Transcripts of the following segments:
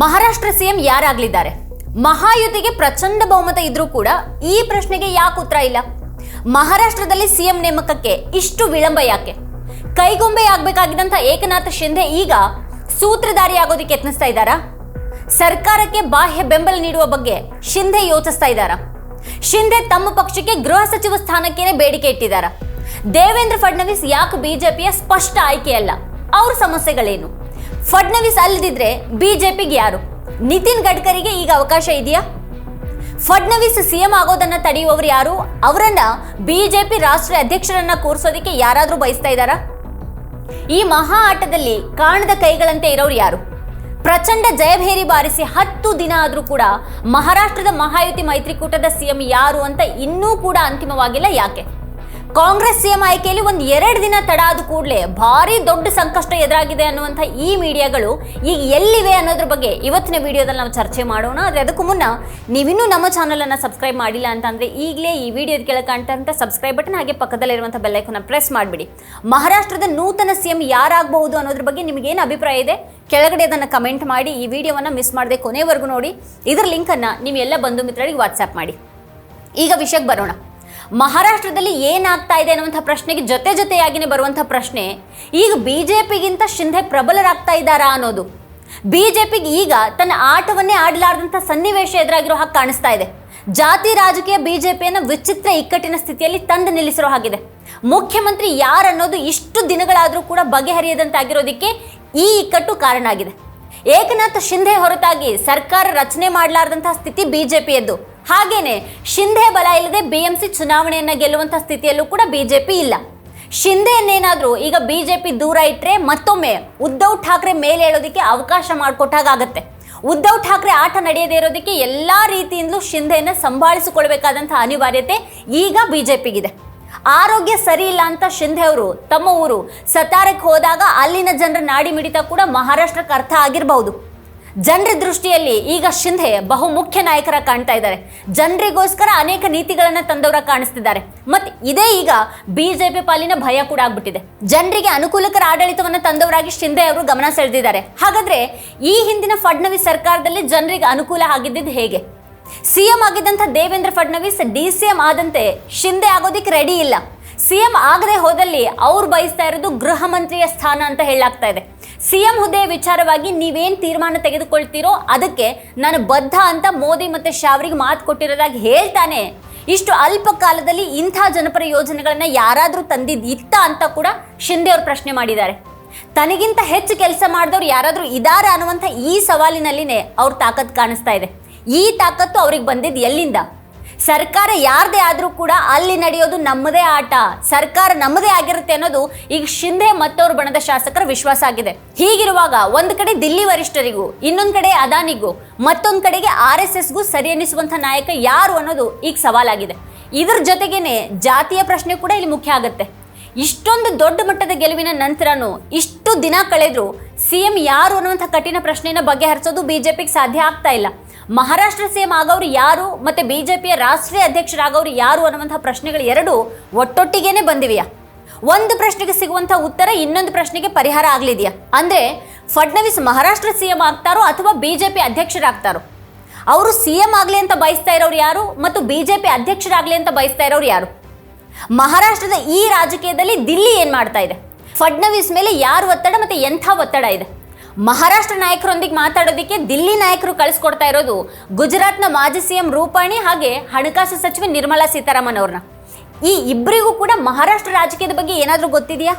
Maharashtra CM ಯಾರಾಗಲಿದ್ದಾರೆ? ಮಹಾಯುತಿಗೆ ಪ್ರಚಂಡ ಬಹುಮತ ಇದ್ರೂ ಕೂಡ ಈ ಪ್ರಶ್ನೆಗೆ ಯಾಕೆ ಉತ್ತರ ಇಲ್ಲ? ಮಹಾರಾಷ್ಟ್ರದಲ್ಲಿ ಸಿಎಂ ನೇಮಕಕ್ಕೆ ಇಷ್ಟು ವಿಳಂಬ ಯಾಕೆ? ಕೈಗೊಂಬೆ ಆಗ್ಬೇಕಾಗಿದ್ದಂಥ ಏಕನಾಥ ಶಿಂದೆ ಈಗ ಸೂತ್ರಧಾರಿ ಆಗೋದಕ್ಕೆ ಯತ್ನಿಸ್ತಾ ಇದ್ದಾರಾ? ಸರ್ಕಾರಕ್ಕೆ ಬಾಹ್ಯ ಬೆಂಬಲ ನೀಡುವ ಬಗ್ಗೆ ಶಿಂದೆ ಯೋಚಿಸ್ತಾ ಇದ್ದಾರಾ? ಶಿಂದೆ ತಮ್ಮ ಪಕ್ಷಕ್ಕೆ ಗೃಹ ಸಚಿವ ಸ್ಥಾನಕ್ಕೇನೆ ಬೇಡಿಕೆ ಇಟ್ಟಿದ್ದಾರಾ? ದೇವೇಂದ್ರ ಫಡ್ನವೀಸ್ ಯಾಕೆ ಬಿಜೆಪಿಯ ಸ್ಪಷ್ಟ ಆಯ್ಕೆಯಲ್ಲ ಅವ್ರ ಸಮಸ್ಯೆಗಳೇನು? ಫಡ್ನವೀಸ್ ಅಲ್ಲದಿದ್ರೆ ಬಿಜೆಪಿಗೆ ಯಾರು? ನಿತಿನ್ ಗಡ್ಕರಿಗೆ ಈಗ ಅವಕಾಶ ಇದೆಯಾ? ಫಡ್ನವೀಸ್ ಸಿಎಂ ಆಗೋದನ್ನ ತಡೆಯುವವರು ಯಾರು? ಅವರನ್ನ ಬಿಜೆಪಿ ರಾಷ್ಟ್ರೀಯ ಅಧ್ಯಕ್ಷರನ್ನ ಕೂರಿಸೋದಕ್ಕೆ ಯಾರಾದರೂ ಬಯಸ್ತಾ ಇದ್ದಾರಾ? ಈ ಮಹಾ ಆಟದಲ್ಲಿ ಕಾಣದ ಕೈಗಳಂತೆ ಇರೋರು ಯಾರು? ಪ್ರಚಂಡ ಜಯಭೇರಿ ಬಾರಿಸಿ ಹತ್ತು ದಿನ ಆದರೂ ಕೂಡ ಮಹಾರಾಷ್ಟ್ರದ ಮಹಾಯುತಿ ಮೈತ್ರಿಕೂಟದ ಸಿಎಂ ಯಾರು ಅಂತ ಇನ್ನೂ ಕೂಡ ಅಂತಿಮವಾಗಿಲ್ಲ ಯಾಕೆ? ಕಾಂಗ್ರೆಸ್ ಸಿಎಂ ಆಯ್ಕೆಯಲ್ಲಿ ಒಂದು ಎರಡು ದಿನ ತಡ ಆದ ಕೂಡಲೇ ಭಾರಿ ದೊಡ್ಡ ಸಂಕಷ್ಟ ಎದುರಾಗಿದೆ ಅನ್ನುವಂಥ ಈ ಮೀಡಿಯಾಗಳು ಈಗ ಎಲ್ಲಿವೆ ಅನ್ನೋದ್ರ ಬಗ್ಗೆ ಇವತ್ತಿನ ವಿಡಿಯೋದಲ್ಲಿ ನಾವು ಚರ್ಚೆ ಮಾಡೋಣ. ಆದರೆ ಅದಕ್ಕೂ ಮುನ್ನ ನೀವಿನ್ನೂ ನಮ್ಮ ಚಾನಲನ್ನು ಸಬ್ಸ್ಕ್ರೈಬ್ ಮಾಡಿಲ್ಲ ಅಂತಂದರೆ ಈಗಲೇ ಈ ವಿಡಿಯೋದ ಕೆಳಗೆ ಕಾಣ್ತಂತ ಸಬ್ಸ್ಕ್ರೈಬ್ ಬಟನ್ ಹಾಗೆ ಪಕ್ಕದಲ್ಲಿರುವಂಥ ಬೆಲ್ಲೈಕನ್ನ ಪ್ರೆಸ್ ಮಾಡಿಬಿಡಿ. ಮಹಾರಾಷ್ಟ್ರದ ನೂತನ ಸಿಎಂ ಯಾರಾಗಬಹುದು ಅನ್ನೋದ್ರ ಬಗ್ಗೆ ನಿಮಗೇನು ಅಭಿಪ್ರಾಯ ಇದೆ? ಕೆಳಗಡೆ ಅದನ್ನು ಕಮೆಂಟ್ ಮಾಡಿ, ಈ ವಿಡಿಯೋವನ್ನು ಮಿಸ್ ಮಾಡದೆ ಕೊನೆವರೆಗೂ ನೋಡಿ. ಇದರ ಲಿಂಕನ್ನು ನೀವೆಲ್ಲ ಬಂಧು ಮಿತ್ರರಿಗೆ ವಾಟ್ಸ್ಆ್ಯಪ್ ಮಾಡಿ. ಈಗ ವಿಷಯಕ್ಕೆ ಬರೋಣ. ಮಹಾರಾಷ್ಟ್ರದಲ್ಲಿ ಏನಾಗ್ತಾ ಇದೆ ಅನ್ನುವಂಥ ಪ್ರಶ್ನೆಗೆ ಜೊತೆ ಜೊತೆಯಾಗಿನೇ ಬರುವಂಥ ಪ್ರಶ್ನೆ, ಈಗ ಬಿ ಜೆ ಪಿಗಿಂತ ಶಿಂಧೆ ಪ್ರಬಲರಾಗ್ತಾ ಇದ್ದಾರಾ ಅನ್ನೋದು. ಬಿ ಜೆ ಪಿಗೆ ಈಗ ತನ್ನ ಆಟವನ್ನೇ ಆಡಲಾರ್ದಂಥ ಸನ್ನಿವೇಶ ಎದುರಾಗಿರೋ ಹಾಗೆ ಕಾಣಿಸ್ತಾ ಇದೆ. ಜಾತಿ ರಾಜಕೀಯ ಬಿ ಜೆ ಪಿಯನ್ನು ವಿಚಿತ್ರ ಇಕ್ಕಟ್ಟಿನ ಸ್ಥಿತಿಯಲ್ಲಿ ತಂದು ನಿಲ್ಲಿಸಿರೋ ಹಾಗಿದೆ. ಮುಖ್ಯಮಂತ್ರಿ ಯಾರನ್ನೋದು ಇಷ್ಟು ದಿನಗಳಾದರೂ ಕೂಡ ಬಗೆಹರಿಯದಂತಾಗಿರೋದಕ್ಕೆ ಈ ಇಕ್ಕಟ್ಟು ಕಾರಣ ಆಗಿದೆ. ಏಕನಾಥ್ ಶಿಂಧೆ ಹೊರತಾಗಿ ಸರ್ಕಾರ ರಚನೆ ಮಾಡಲಾರ್ದಂತಹ ಸ್ಥಿತಿ ಬಿಜೆಪಿಯದ್ದು. ಹಾಗೇನೆ ಶಿಂದೆ ಬಲ ಇಲ್ಲದೆ ಬಿಎಂಸಿ ಚುನಾವಣೆಯನ್ನು ಗೆಲ್ಲುವಂಥ ಸ್ಥಿತಿಯಲ್ಲೂ ಕೂಡ ಬಿಜೆಪಿ ಇಲ್ಲ. ಶಿಂದೆಯನ್ನೇನಾದರೂ ಈಗ ಬಿಜೆಪಿ ದೂರ ಇಟ್ಟರೆ ಮತ್ತೊಮ್ಮೆ ಉದ್ಧವ್ ಠಾಕ್ರೆ ಮೇಲೆ ಹೇಳೋದಕ್ಕೆ ಅವಕಾಶ ಮಾಡಿಕೊಟ್ಟಾಗತ್ತೆ ಉದ್ಧವ್ ಠಾಕ್ರೆ ಆಟ ನಡೆಯದೇ ಇರೋದಕ್ಕೆ ಎಲ್ಲಾ ರೀತಿಯಿಂದಲೂ ಶಿಂದೆಯನ್ನು ಸಂಭಾಳಿಸಿಕೊಳ್ಬೇಕಾದಂಥ ಅನಿವಾರ್ಯತೆ ಈಗ ಬಿಜೆಪಿಗಿದೆ. ಆರೋಗ್ಯ ಸರಿ ಇಲ್ಲ ಅಂತ ಶಿಂಧೆ ಅವರು ತಮ್ಮ ಊರು ಸತಾರಕ್ಕೆ ಹೋದಾಗ ಅಲ್ಲಿನ ಜನರ ನಾಡಿ ಮಿಡಿತ ಕೂಡ ಮಹಾರಾಷ್ಟ್ರಕ್ಕೆ ಅರ್ಥ ಆಗಿರಬಹುದು. ಜನರ ದೃಷ್ಟಿಯಲ್ಲಿ ಈಗ ಶಿಂಧೆ ಬಹು ಮುಖ್ಯ ನಾಯಕರ ಕಾಣ್ತಾ ಇದ್ದಾರೆ. ಜನರಿಗೋಸ್ಕರ ಅನೇಕ ನೀತಿಗಳನ್ನ ತಂದವರ ಕಾಣಿಸ್ತಿದ್ದಾರೆ. ಮತ್ತೆ ಇದೇ ಈಗ ಬಿಜೆಪಿ ಪಾಲಿನ ಭಯ ಕೂಡ ಆಗ್ಬಿಟ್ಟಿದೆ. ಜನರಿಗೆ ಅನುಕೂಲಕರ ಆಡಳಿತವನ್ನು ತಂದವರಾಗಿ ಶಿಂಧೆ ಅವರು ಗಮನ ಸೆಳೆದಿದ್ದಾರೆ. ಹಾಗಾದ್ರೆ ಈ ಹಿಂದಿನ ಫಡ್ನವೀಸ್ ಸರ್ಕಾರದಲ್ಲಿ ಜನರಿಗೆ ಅನುಕೂಲ ಆಗಿದ್ದಿದ್ದು ಹೇಗೆ? CM ಆಗಿದ್ದಂಥ Devendra Fadnavis D C M ಆದಂತೆ ಶಿಂಧೆ ಆಗೋದಿಕ್ಕೆ ರೆಡಿ ಇಲ್ಲ. ಸಿಎಂ ಆಗದೆ ಹೋದಲ್ಲಿ ಅವ್ರು ಬಯಸ್ತಾ ಇರೋದು ಗೃಹ ಮಂತ್ರಿಯ ಸ್ಥಾನ ಅಂತ ಹೇಳಾಗ್ತಾ ಇದೆ. ಸಿಎಂ ಹುದ್ದೆಯ ವಿಚಾರವಾಗಿ ನೀವೇನು ತೀರ್ಮಾನ ತೆಗೆದುಕೊಳ್ತೀರೋ ಅದಕ್ಕೆ ನಾನು ಬದ್ಧ ಅಂತ ಮೋದಿ ಮತ್ತು ಶಾ ಅವರಿಗೆ ಮಾತು ಕೊಟ್ಟಿರೋದಾಗಿ ಹೇಳ್ತಾನೆ. ಇಷ್ಟು ಅಲ್ಪ ಕಾಲದಲ್ಲಿ ಇಂಥ ಜನಪರ ಯೋಜನೆಗಳನ್ನು ಯಾರಾದರೂ ತಂದಿದ್ದು ಇತ್ತ ಅಂತ ಕೂಡ ಶಿಂದೆ ಅವರು ಪ್ರಶ್ನೆ ಮಾಡಿದ್ದಾರೆ. ತನಗಿಂತ ಹೆಚ್ಚು ಕೆಲಸ ಮಾಡಿದವ್ರು ಯಾರಾದರೂ ಇದಾರ ಅನ್ನುವಂಥ ಈ ಸವಾಲಿನಲ್ಲಿನೇ ಅವ್ರ ತಾಕತ್ತು ಕಾಣಿಸ್ತಾ ಇದೆ. ಈ ತಾಕತ್ತು ಅವ್ರಿಗೆ ಬಂದಿದ್ದು ಎಲ್ಲಿಂದ? ಸರ್ಕಾರ ಯಾರದೇ ಆದರೂ ಕೂಡ ಅಲ್ಲಿ ನಡೆಯೋದು ನಮ್ಮದೇ ಆಟ. ಸರ್ಕಾರ ನಮ್ಮದೇ ಆಗಿರುತ್ತೆ ಅನ್ನೋದು ಈಗ ಶಿಂದೆ ಮತ್ತವ್ರ ಬಣದ ಶಾಸಕರ ವಿಶ್ವಾಸ ಆಗಿದೆ. ಹೀಗಿರುವಾಗ ಒಂದು ಕಡೆ ದಿಲ್ಲಿ ವರಿಷ್ಠರಿಗೂ, ಇನ್ನೊಂದು ಕಡೆ ಅದಾನಿಗೂ, ಮತ್ತೊಂದು ಕಡೆಗೆ ಆರ್ ಎಸ್ ಎಸ್ಗೂ ಸರಿ ಅನ್ನಿಸುವಂಥ ನಾಯಕ ಯಾರು ಅನ್ನೋದು ಈಗ ಸವಾಲಾಗಿದೆ. ಇದ್ರ ಜೊತೆಗೇನೆ ಜಾತಿಯ ಪ್ರಶ್ನೆ ಕೂಡ ಇಲ್ಲಿ ಮುಖ್ಯ ಆಗುತ್ತೆ. ಇಷ್ಟೊಂದು ದೊಡ್ಡ ಮಟ್ಟದ ಗೆಲುವಿನ ನಂತರನೂ ಇಷ್ಟು ದಿನ ಕಳೆದ್ರು ಸಿಎಂ ಯಾರು ಅನ್ನುವಂಥ ಕಠಿಣ ಪ್ರಶ್ನೆಯನ್ನು ಬಗೆಹರಿಸೋದು ಬಿಜೆಪಿಗೆ ಸಾಧ್ಯ ಆಗ್ತಾ ಇಲ್ಲ. ಮಹಾರಾಷ್ಟ್ರ ಸಿಎಂ ಆಗೋರು ಯಾರು ಮತ್ತೆ ಪಿಯ ರಾಷ್ಟ್ರೀಯ ಅಧ್ಯಕ್ಷರಾಗೋರು ಯಾರು ಅನ್ನುವಂಥ ಪ್ರಶ್ನೆಗಳು ಎರಡು ಒಟ್ಟೊಟ್ಟಿಗೇನೆ ಬಂದಿವೆಯಾ? ಒಂದು ಪ್ರಶ್ನೆಗೆ ಸಿಗುವಂಥ ಉತ್ತರ, ಇನ್ನೊಂದು ಪ್ರಶ್ನೆಗೆ ಪರಿಹಾರ ಆಗಲಿದೆಯಾ? ಅಂದ್ರೆ ಫಡ್ನವೀಸ್ ಮಹಾರಾಷ್ಟ್ರ ಸಿಎಂ ಆಗ್ತಾರೋ ಅಥವಾ ಬಿಜೆಪಿ ಅಧ್ಯಕ್ಷರಾಗ್ತಾರೋ? ಅವರು ಸಿಎಂ ಆಗಲಿ ಅಂತ ಬಯಸ್ತಾ ಇರೋರು ಯಾರು ಮತ್ತು ಬಿಜೆಪಿ ಅಧ್ಯಕ್ಷರಾಗಲಿ ಅಂತ ಬಯಸ್ತಾ ಇರೋರು ಯಾರು? ಮಹಾರಾಷ್ಟ್ರದ ಈ ರಾಜಕೀಯದಲ್ಲಿ ದಿಲ್ಲಿ ಏನು ಮಾಡ್ತಾ ಇದೆ? ಫಡ್ನವೀಸ್ ಮೇಲೆ ಯಾರು ಒತ್ತಡ ಮತ್ತೆ ಎಂಥ ಒತ್ತಡ ಇದೆ? ಮಹಾರಾಷ್ಟ್ರ ನಾಯಕರೊಂದಿಗೆ ಮಾತಾಡೋದಕ್ಕೆ ದಿಲ್ಲಿ ನಾಯಕರು ಕಳಿಸ್ಕೊಡ್ತಾ ಇರೋದು ಗುಜರಾತ್ನ ಮಾಜಿ ಸಿಎಂ ರೂಪಾಣಿ ಹಾಗೆ ಹಣಕಾಸು ಸಚಿವೆ ನಿರ್ಮಲಾ ಸೀತಾರಾಮನ್ ಅವ್ರನ್ನ. ಈ ಇಬ್ಬರಿಗೂ ಕೂಡ ಮಹಾರಾಷ್ಟ್ರ ರಾಜಕೀಯದ ಬಗ್ಗೆ ಏನಾದರೂ ಗೊತ್ತಿದೆಯಾ?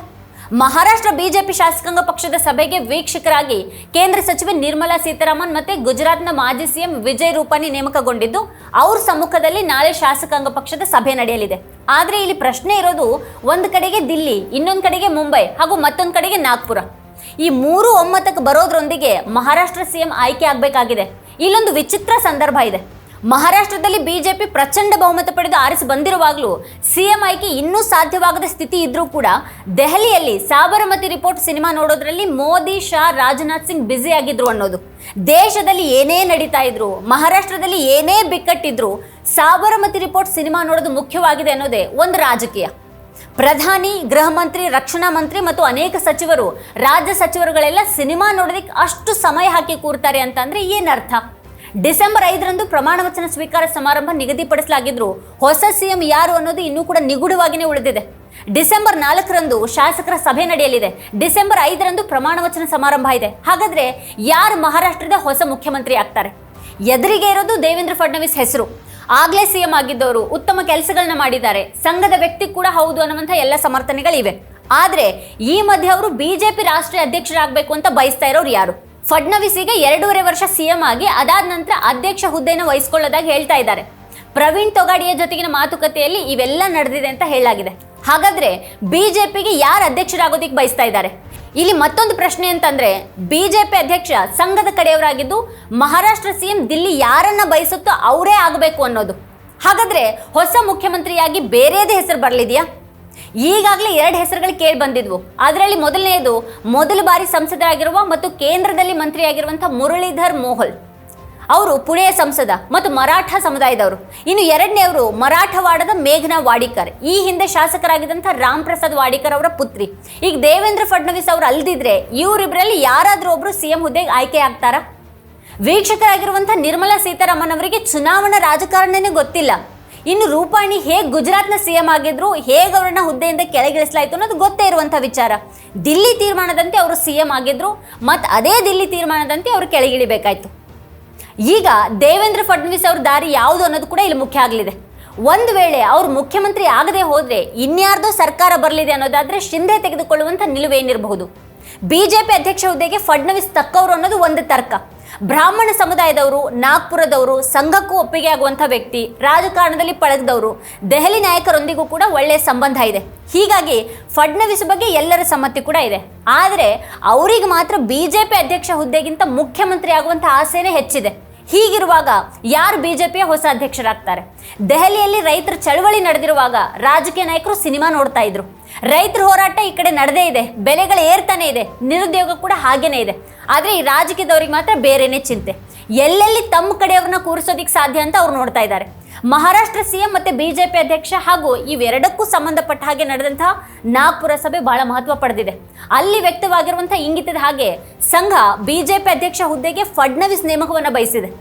ಮಹಾರಾಷ್ಟ್ರ ಬಿಜೆಪಿ ಶಾಸಕಾಂಗ ಪಕ್ಷದ ಸಭೆಗೆ ವೀಕ್ಷಕರಾಗಿ ಕೇಂದ್ರ ಸಚಿವೆ ನಿರ್ಮಲಾ ಸೀತಾರಾಮನ್ ಮತ್ತೆ ಗುಜರಾತ್ನ ಮಾಜಿ ಸಿಎಂ ವಿಜಯ್ ರೂಪಾನಿ ನೇಮಕಗೊಂಡಿದ್ದು ಅವ್ರ ಸಮ್ಮುಖದಲ್ಲಿ ನಾಳೆ ಶಾಸಕಾಂಗ ಪಕ್ಷದ ಸಭೆ ನಡೆಯಲಿದೆ. ಆದರೆ ಇಲ್ಲಿ ಪ್ರಶ್ನೆ ಇರೋದು ಒಂದು ಕಡೆಗೆ ದಿಲ್ಲಿ, ಇನ್ನೊಂದು ಕಡೆಗೆ ಮುಂಬೈ ಹಾಗೂ ಮತ್ತೊಂದು ಕಡೆಗೆ ನಾಗ್ಪುರ. ಈ ಮೂರು ಒಮ್ಮತಕ್ಕೆ ಬರೋದ್ರೊಂದಿಗೆ ಮಹಾರಾಷ್ಟ್ರ ಸಿಎಂ ಆಯ್ಕೆ ಆಗಬೇಕಾಗಿದೆ. ಇಲ್ಲೊಂದು ವಿಚಿತ್ರ ಸಂದರ್ಭ ಇದೆ. ಮಹಾರಾಷ್ಟ್ರದಲ್ಲಿ ಬಿಜೆಪಿ ಪ್ರಚಂಡ ಬಹುಮತ ಪಡೆದು ಆರಿಸಿ ಬಂದಿರುವಾಗಲೂ ಸಿಎಂ ಆಯ್ಕೆ ಇನ್ನೂ ಸಾಧ್ಯವಾಗದ ಸ್ಥಿತಿ ಇದ್ರೂ ಕೂಡ ದೆಹಲಿಯಲ್ಲಿ ಸಾಬರಮತಿ ರಿಪೋರ್ಟ್ ಸಿನಿಮಾ ನೋಡೋದ್ರಲ್ಲಿ ಮೋದಿ, ಶಾ, ರಾಜನಾಥ್ ಸಿಂಗ್ ಬ್ಯುಸಿ ಆಗಿದ್ರು ಅನ್ನೋದು. ದೇಶದಲ್ಲಿ ಏನೇ ನಡೀತಾ ಇದ್ರು, ಮಹಾರಾಷ್ಟ್ರದಲ್ಲಿ ಏನೇ ಬಿಕ್ಕಟ್ಟಿದ್ರು ಸಾಬರಮತಿ ರಿಪೋರ್ಟ್ ಸಿನಿಮಾ ನೋಡೋದು ಮುಖ್ಯವಾಗಿದೆ ಅನ್ನೋದೇ ಒಂದು ರಾಜಕೀಯ. ಪ್ರಧಾನಿ, ಗೃಹ ಮಂತ್ರಿ, ರಕ್ಷಣಾ ಮಂತ್ರಿ ಮತ್ತು ಅನೇಕ ಸಚಿವರು, ರಾಜ್ಯ ಸಚಿವರುಗಳೆಲ್ಲ ಸಿನಿಮಾ ನೋಡೋದಕ್ಕೆ ಅಷ್ಟು ಸಮಯ ಹಾಕಿ ಕೂರ್ತಾರೆ ಅಂತಂದ್ರೆ ಏನರ್ಥ? ಡಿಸೆಂಬರ್ ಐದರಂದು ಪ್ರಮಾಣ ವಚನ ಸ್ವೀಕಾರ ಸಮಾರಂಭ ನಿಗದಿಪಡಿಸಲಾಗಿದ್ರು ಹೊಸ ಸಿಎಂ ಯಾರು ಅನ್ನೋದು ಇನ್ನೂ ಕೂಡ ನಿಗೂಢವಾಗಿಯೇ ಉಳಿದಿದೆ. ಡಿಸೆಂಬರ್ ನಾಲ್ಕರಂದು ಶಾಸಕರ ಸಭೆ ನಡೆಯಲಿದೆ. ಡಿಸೆಂಬರ್ ಐದರಂದು ಪ್ರಮಾಣ ವಚನ ಸಮಾರಂಭ ಇದೆ. ಹಾಗಾದ್ರೆ ಯಾರು ಮಹಾರಾಷ್ಟ್ರದ ಹೊಸ ಮುಖ್ಯಮಂತ್ರಿ ಆಗ್ತಾರೆ? ಎದುರಿಗೆ ಇರೋದು ದೇವೇಂದ್ರ ಫಡ್ನವೀಸ್ ಹೆಸರು. ಆಗ್ಲೇ ಸಿಎಂ ಆಗಿದ್ದವರು ಉತ್ತಮ ಕೆಲಸಗಳನ್ನ ಮಾಡಿದ್ದಾರೆ. ಸಂಘದ ವ್ಯಕ್ತಿ ಕೂಡ ಹೌದು ಅನ್ನುವಂಥ ಎಲ್ಲ ಸಮರ್ಥನೆಗಳಿವೆ. ಆದರೆ ಈ ಮಧ್ಯೆ ಅವರು ಬಿಜೆಪಿ ರಾಷ್ಟ್ರೀಯ ಅಧ್ಯಕ್ಷರಾಗಬೇಕು ಅಂತ ಬಯಸ್ತಾ ಇರೋರು ಯಾರು? ಫಡ್ನವೀಸಿಗೆ ಎರಡೂವರೆ ವರ್ಷ ಸಿಎಂ ಆಗಿ ಅದಾದ ನಂತರ ಅಧ್ಯಕ್ಷ ಹುದ್ದೆಯನ್ನು ವಹಿಸಿಕೊಳ್ಳೋದಾಗಿ ಹೇಳ್ತಾ ಇದ್ದಾರೆ. ಪ್ರವೀಣ್ ತೊಗಾಡಿಯ ಜೊತೆಗಿನ ಮಾತುಕತೆಯಲ್ಲಿ ಇವೆಲ್ಲ ನಡೆದಿದೆ ಅಂತ ಹೇಳಲಾಗಿದೆ. ಹಾಗಾದ್ರೆ ಬಿಜೆಪಿಗೆ ಯಾರು ಅಧ್ಯಕ್ಷರಾಗೋದಿಕ್ಕೆ ಬಯಸ್ತಾ ಇದ್ದಾರೆ? ಇಲ್ಲಿ ಮತ್ತೊಂದು ಪ್ರಶ್ನೆ ಅಂತಂದ್ರೆ, ಬಿಜೆಪಿ ಅಧ್ಯಕ್ಷ ಸಂಘದ ಕಡೆಯವರಾಗಿದ್ದು ಮಹಾರಾಷ್ಟ್ರ ಸಿಎಂ ದಿಲ್ಲಿ ಯಾರನ್ನ ಬಯಸುತ್ತೋ ಅವರೇ ಆಗಬೇಕು ಅನ್ನೋದು. ಹಾಗಾದ್ರೆ ಹೊಸ ಮುಖ್ಯಮಂತ್ರಿಯಾಗಿ ಬೇರೆಯದೇ ಹೆಸರು ಬರಲಿದೆಯಾ? ಈಗಾಗಲೇ ಎರಡು ಹೆಸರುಗಳು ಕೇಳಿ ಬಂದಿದ್ವು. ಅದರಲ್ಲಿ ಮೊದಲನೆಯದು ಮೊದಲ ಬಾರಿ ಸಂಸದರಾಗಿರುವ ಮತ್ತು ಕೇಂದ್ರದಲ್ಲಿ ಮಂತ್ರಿಯಾಗಿರುವಂಥ ಮುರಳೀಧರ್ ಮೋಹಲ್. ಅವರು ಪುಣೆಯ ಸಂಸದ ಮತ್ತು ಮರಾಠ ಸಮುದಾಯದವರು. ಇನ್ನು ಎರಡನೆಯವರು ಮರಾಠವಾಡದ ಮೇಘನಾ ವಾಡಿಕರ್. ಈ ಹಿಂದೆ ಶಾಸಕರಾಗಿದ್ದಂಥ ರಾಮ್ ಪ್ರಸಾದ್ ವಾಡಿಕರ್ ಅವರ ಪುತ್ರಿ. ಈಗ ದೇವೇಂದ್ರ ಫಡ್ನವೀಸ್ ಅವರು ಅಲ್ದಿದ್ರೆ ಇವರಿಬ್ಬರಲ್ಲಿ ಯಾರಾದರೂ ಒಬ್ರು ಸಿಎಂ ಹುದ್ದೆಗೆ ಆಯ್ಕೆ ಆಗ್ತಾರ? ವೀಕ್ಷಕರಾಗಿರುವಂಥ ನಿರ್ಮಲಾ ಸೀತಾರಾಮನ್ ಅವರಿಗೆ ಚುನಾವಣಾ ರಾಜಕಾರಣನೇ ಗೊತ್ತಿಲ್ಲ. ಇನ್ನು ರೂಪಾಣಿ ಹೇಗೆ ಗುಜರಾತ್ನ ಸಿಎಂ ಆಗಿದ್ರು, ಹೇಗೆ ಅವರನ್ನ ಹುದ್ದೆಯಿಂದ ಕೆಳಗಿಳಿಸಲಾಯಿತು ಅನ್ನೋದು ಗೊತ್ತೇ ಇರುವಂಥ ವಿಚಾರ. ದಿಲ್ಲಿ ತೀರ್ಮಾನದಂತೆ ಅವರು ಸಿಎಂ ಆಗಿದ್ರು ಮತ್ತು ಅದೇ ದಿಲ್ಲಿ ತೀರ್ಮಾನದಂತೆ ಅವರು ಕೆಳಗಿಳಿಬೇಕಾಯ್ತು. ಈಗ ದೇವೇಂದ್ರ ಫಡ್ನವೀಸ್ ಅವ್ರ ದಾರಿ ಯಾವುದು ಅನ್ನೋದು ಕೂಡ ಇಲ್ಲಿ ಮುಖ್ಯ ಆಗಲಿದೆ. ಒಂದು ವೇಳೆ ಅವ್ರು ಮುಖ್ಯಮಂತ್ರಿ ಆಗದೆ ಹೋದ್ರೆ ಇನ್ಯಾರ್ದೋ ಸರ್ಕಾರ ಬರಲಿದೆ ಅನ್ನೋದಾದ್ರೆ ಶಿಂದೆ ತೆಗೆದುಕೊಳ್ಳುವಂಥ ನಿಲುವೇನಿರಬಹುದು ಬಿಜೆಪಿ ಅಧ್ಯಕ್ಷ ಹುದ್ದೆಗೆ ಫಡ್ನವೀಸ್ ತಕ್ಕವರು ಅನ್ನೋದು ಒಂದು ತರ್ಕ. ಬ್ರಾಹ್ಮಣ ಸಮುದಾಯದವರು, ನಾಗ್ಪುರದವರು, ಸಂಘಕ್ಕೂ ಒಪ್ಪಿಗೆ ಆಗುವಂಥ ವ್ಯಕ್ತಿ, ರಾಜಕಾರಣದಲ್ಲಿ ಪಳಗದವರು, ದೆಹಲಿ ನಾಯಕರೊಂದಿಗೂ ಕೂಡ ಒಳ್ಳೆಯ ಸಂಬಂಧ ಇದೆ. ಹೀಗಾಗಿ ಫಡ್ನವೀಸ್ ಬಗ್ಗೆ ಎಲ್ಲರ ಸಮ್ಮತಿ ಕೂಡ ಇದೆ. ಆದರೆ ಅವರಿಗೆ ಮಾತ್ರ ಬಿಜೆಪಿ ಅಧ್ಯಕ್ಷ ಹುದ್ದೆಗಿಂತ ಮುಖ್ಯಮಂತ್ರಿ ಆಗುವಂಥ ಆಸೆಯೇ ಹೆಚ್ಚಿದೆ. ಹೀಗಿರುವಾಗ ಯಾರು ಬಿಜೆಪಿಯ ಹೊಸ ಅಧ್ಯಕ್ಷರಾಗ್ತಾರೆ? ದೆಹಲಿಯಲ್ಲಿ ರೈತರ ಚಳವಳಿ ನಡೆದಿರುವಾಗ ರಾಜಕೀಯ ನಾಯಕರು ಸಿನಿಮಾ ನೋಡ್ತಾ ಇದ್ರು. ರೈತರ ಹೋರಾಟ ಈ ಕಡೆ ನಡೆದೇ ಇದೆ. ಬೆಲೆಗಳು ಏರ್ತಾನೆ ಇದೆ. ನಿರುದ್ಯೋಗ ಕೂಡ ಹಾಗೇನೇ ಇದೆ. ಆದರೆ ಈ ರಾಜಕೀಯದವ್ರಿಗೆ ಮಾತ್ರ ಬೇರೆನೇ ಚಿಂತೆ. ಎಲ್ಲೆಲ್ಲಿ ತಮ್ಮ ಕಡೆಯವ್ರನ್ನ ಕೂರಿಸೋದಿಕ್ಕೆ ಸಾಧ್ಯ ಅಂತ ಅವ್ರು ನೋಡ್ತಾ ಇದ್ದಾರೆ. ಮಹಾರಾಷ್ಟ್ರ ಸಿಎಂ ಮತ್ತೆ ಬಿಜೆಪಿ ಅಧ್ಯಕ್ಷ ಹಾಗೂ ಇವೆರಡಕ್ಕೂ ಸಂಬಂಧಪಟ್ಟ ಹಾಗೆ ನಡೆದಂತಹ ನಾಗ್ಪುರ ಸಭೆ ಬಹಳ ಮಹತ್ವ ಪಡೆದಿದೆ. ಅಲ್ಲಿ ವ್ಯಕ್ತವಾಗಿರುವಂತಹ ಇಂಗಿತದ ಹಾಗೆ ಸಂಘ ಬಿಜೆಪಿ ಅಧ್ಯಕ್ಷ ಹುದ್ದೆಗೆ ಫಡ್ನವೀಸ್ ನೇಮಕವನ್ನು ಬಯಸಿದೆ.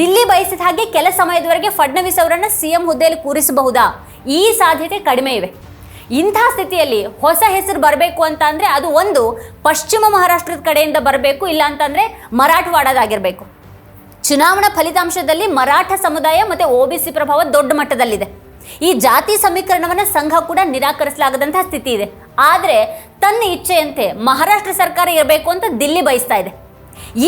ದಿಲ್ಲಿ ಬಯಸಿದ ಹಾಗೆ ಕೆಲ ಸಮಯದವರೆಗೆ ಫಡ್ನವೀಸ್ ಅವರನ್ನು ಸಿಎಂ ಹುದ್ದೆಯಲ್ಲಿ ಕೂರಿಸಬಹುದಾ? ಈ ಸಾಧ್ಯತೆ ಕಡಿಮೆ ಇವೆ. ಇಂಥ ಸ್ಥಿತಿಯಲ್ಲಿ ಹೊಸ ಹೆಸರು ಬರಬೇಕು ಅಂತ ಅಂದರೆ ಅದು ಒಂದು ಪಶ್ಚಿಮ ಮಹಾರಾಷ್ಟ್ರದ ಕಡೆಯಿಂದ ಬರಬೇಕು, ಇಲ್ಲ ಅಂತಂದರೆ ಮರಾಠವಾಡದಾಗಿರ್ಬೇಕು. ಚುನಾವಣಾ ಫಲಿತಾಂಶದಲ್ಲಿ ಮರಾಠ ಸಮುದಾಯ ಮತ್ತು ಒ ಬಿ ಸಿ ಪ್ರಭಾವ ದೊಡ್ಡ ಮಟ್ಟದಲ್ಲಿದೆ. ಈ ಜಾತಿ ಸಮೀಕರಣವನ್ನು ಸಂಘ ಕೂಡ ನಿರಾಕರಿಸಲಾಗದಂತಹ ಸ್ಥಿತಿ ಇದೆ. ಆದರೆ ತನ್ನ ಇಚ್ಛೆಯಂತೆ ಮಹಾರಾಷ್ಟ್ರ ಸರ್ಕಾರ ಇರಬೇಕು ಅಂತ ದಿಲ್ಲಿ ಬಯಸ್ತಾ ಇದೆ.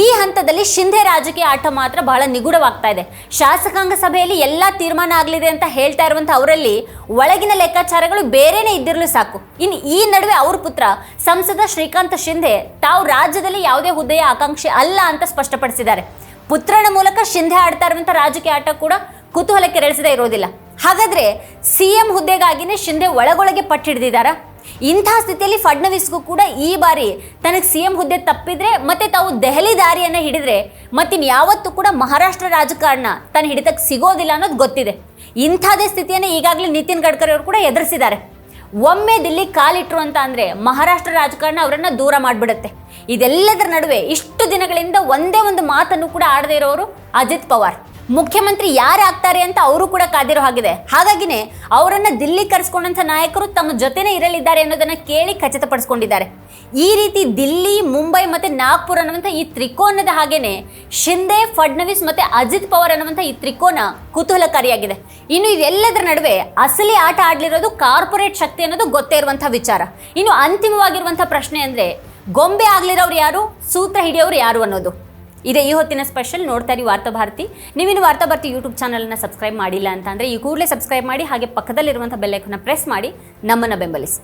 ಈ ಹಂತದಲ್ಲಿ ಶಿಂಧೆ ರಾಜಕೀಯ ಆಟ ಮಾತ್ರ ಬಹಳ ನಿಗೂಢವಾಗ್ತಾ ಇದೆ. ಶಾಸಕಾಂಗ ಸಭೆಯಲ್ಲಿ ಎಲ್ಲ ತೀರ್ಮಾನ ಆಗಲಿದೆ ಅಂತ ಹೇಳ್ತಾ ಇರುವಂಥ ಅವರಲ್ಲಿ ಒಳಗಿನ ಲೆಕ್ಕಾಚಾರಗಳು ಬೇರೆನೇ ಇದ್ದಿರಲು ಸಾಕು. ಇನ್ನು ಈ ನಡುವೆ ಅವ್ರ ಪುತ್ರ ಸಂಸದ ಶ್ರೀಕಾಂತ್ ಶಿಂಧೆ ತಾವು ರಾಜ್ಯದಲ್ಲಿ ಯಾವುದೇ ಹುದ್ದೆಯ ಆಕಾಂಕ್ಷೆ ಅಲ್ಲ ಅಂತ ಸ್ಪಷ್ಟಪಡಿಸಿದ್ದಾರೆ. ಪುತ್ರನ ಮೂಲಕ ಶಿಂಧೆ ಆಡ್ತಾ ರಾಜಕೀಯ ಆಟ ಕೂಡ ಕುತೂಹಲ ಕೆರಳಿಸದೇ ಇರೋದಿಲ್ಲ. ಹಾಗಾದ್ರೆ ಸಿಎಂ ಹುದ್ದೆಗಾಗಿನೇ ಶಿಂಧೆ ಒಳಗೊಳಗೆ ಪಟ್ಟಿಡ್ದಿದಾರ ಇಂಥ ಸ್ಥಿತಿಯಲ್ಲಿ ಫಡ್ನವೀಸ್ಗೂ ಕೂಡ ಈ ಬಾರಿ ತನಗೆ ಸಿಎಂ ಹುದ್ದೆ ತಪ್ಪಿದ್ರೆ ಮತ್ತೆ ತಾವು ದೆಹಲಿ ದಾರಿಯನ್ನು ಹಿಡಿದ್ರೆ ಮತ್ತಿನ್ ಯಾವತ್ತೂ ಕೂಡ ಮಹಾರಾಷ್ಟ್ರ ರಾಜಕಾರಣ ತನ್ನ ಹಿಡಿತಕ್ಕೆ ಸಿಗೋದಿಲ್ಲ ಅನ್ನೋದು ಗೊತ್ತಿದೆ. ಇಂಥದೇ ಸ್ಥಿತಿಯನ್ನು ಈಗಾಗಲೇ ನಿತಿನ್ ಗಡ್ಕರಿ ಅವರು ಕೂಡ ಎದುರಿಸಿದ್ದಾರೆ. ಒಮ್ಮೆ ದಿಲ್ಲಿ ಕಾಲಿಟ್ರು ಅಂತ ಅಂದರೆ ಮಹಾರಾಷ್ಟ್ರ ರಾಜಕಾರಣ ಅವರನ್ನು ದೂರ ಮಾಡಿಬಿಡುತ್ತೆ. ಇದೆಲ್ಲದರ ನಡುವೆ ಇಷ್ಟು ದಿನಗಳಿಂದ ಒಂದೇ ಒಂದು ಮಾತನ್ನು ಕೂಡ ಆಡದೇ ಇರೋರು ಅಜಿತ್ ಪವಾರ್. ಮುಖ್ಯಮಂತ್ರಿ ಯಾರಾಗ್ತಾರೆ ಅಂತ ಅವರು ಕೂಡ ಕಾದಿರೋ ಹಾಗಿದೆ. ಹಾಗಾಗಿನೇ ಅವರನ್ನ ದಿಲ್ಲಿ ಕರೆಸ್ಕೊಂಡಂಥ ನಾಯಕರು ತಮ್ಮ ಜೊತೆನೇ ಇರಲಿದ್ದಾರೆ ಅನ್ನೋದನ್ನ ಕೇಳಿ ಖಚಿತಪಡಿಸ್ಕೊಂಡಿದ್ದಾರೆ. ಈ ರೀತಿ ದಿಲ್ಲಿ, ಮುಂಬೈ ಮತ್ತೆ ನಾಗ್ಪುರ್ ಅನ್ನುವಂಥ ಈ ತ್ರಿಕೋನದ ಹಾಗೇನೆ ಶಿಂದೆ ಫಡ್ನವೀಸ್ ಮತ್ತೆ ಅಜಿತ್ ಪವಾರ್ ಅನ್ನುವಂಥ ಈ ತ್ರಿಕೋನ ಕುತೂಹಲಕಾರಿಯಾಗಿದೆ. ಇನ್ನು ಇದೆಲ್ಲದರ ನಡುವೆ ಅಸಲಿ ಆಟ ಆಡಲಿರೋದು ಕಾರ್ಪೊರೇಟ್ ಶಕ್ತಿ ಅನ್ನೋದು ಗೊತ್ತೇ ಇರುವಂಥ ವಿಚಾರ. ಇನ್ನು ಅಂತಿಮವಾಗಿರುವಂಥ ಪ್ರಶ್ನೆ ಅಂದ್ರೆ ಗೊಂಬೆ ಆಗಲಿರೋರು ಯಾರು? ಸೂತ್ರ ಹಿಡಿಯೋರು ಯಾರು ಅನ್ನೋದು? ಇದೇ ಈ ಹೊತ್ತಿನ ಸ್ಪೆಷಲ್ ನೋಡ್ತಾ ಇರಿ ವಾರ್ತಾ ಭಾರತಿ. ನೀವಿನ್ನು ವಾರ್ತಾ ಭಾರತಿ ಯೂಟ್ಯೂಬ್ ಚಾನಲ್ನ ಸಬ್ಸ್ಕ್ರೈಬ್ ಮಾಡಿಲ್ಲ ಅಂತ ಅಂದರೆ ಈ ಕೂಡಲೇ ಸಬ್ಸ್ಕ್ರೈಬ್ ಮಾಡಿ ಹಾಗೆ ಪಕ್ಕದಲ್ಲಿರುವಂಥ ಬೆಲ್ಲೈಕನ್ನ ಪ್ರೆಸ್ ಮಾಡಿ ನಮ್ಮನ್ನು ಬೆಂಬಲಿಸಿ.